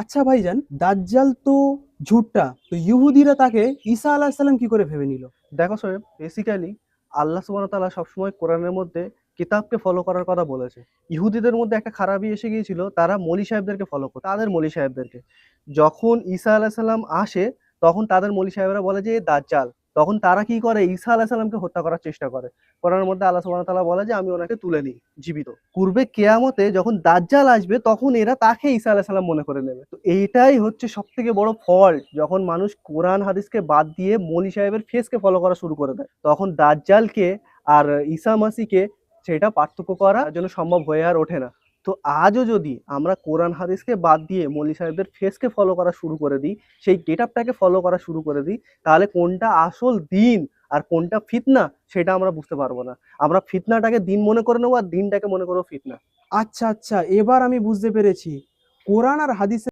আচ্ছা ভাইজান, দাজ্জাল তো ঝুটটা, তো ইহুদিরা তাকে ঈসা আলাহ সাল্লাম কি করে ভেবে নিল? দেখো সোহেব বেসিক্যালি আল্লাহ সুবাহ তালা সবসময় কোরআনের মধ্যে কিতাবকে ফলো করার কথা বলেছে। ইহুদিদের মধ্যে একটা খারাপই এসে গিয়েছিল, তারা মলি সাহেবদেরকে ফলো করতো, তাদের মলি সাহেবদেরকে। যখন ঈসা আলাহ সাল্লাম আসে, তখন তাদের মলি সাহেবরা বলে যে দাজ্জাল তখন তারা কি করে? ঈসা আলাহ সাল্লামকে হত্যা করার চেষ্টা করে। কোরআনের মধ্যে আল্লাহ সুবাহ তাআলা বলে যে, আমি ওনাকে তুলে নিই, জীবিত। পূর্বে কেয়ামতে যখন দাজ্জাল আসবে, তখন এরা তাকে ঈসা আলাহ সাল্লাম মনে করে নেবে। তো এইটাই হচ্ছে সব থেকে বড় ফল্ট, যখন মানুষ কোরআন হাদিসকে বাদ দিয়ে মলি সাহেবের ফেসকে ফলো করা শুরু করে দেয়। তখন দাজ্জালকে আর ঈসা মাসিকে সেটা পার্থক্য করার জন্য সম্ভব হয়ে আর ওঠে না। তো আজও যদি আমরা কোরআন হাদিসকে বাদ দিয়ে মল্লি সাহেবদের ফেসকে ফলো করা শুরু করে দিই, সেই গেট আপটাকে ফলো করা শুরু করে দিই, তাহলে কোনটা আসল দিন আর কোনটা ফিতনা সেটা আমরা বুঝতে পারব না। আমরা ফিতনাটাকে দিন মনে করে নেব আর দিনটাকে মনে করব ফিতনা। আচ্ছা আচ্ছা এবার আমি বুঝতে পেরেছি। কোরআন আর হাদিসের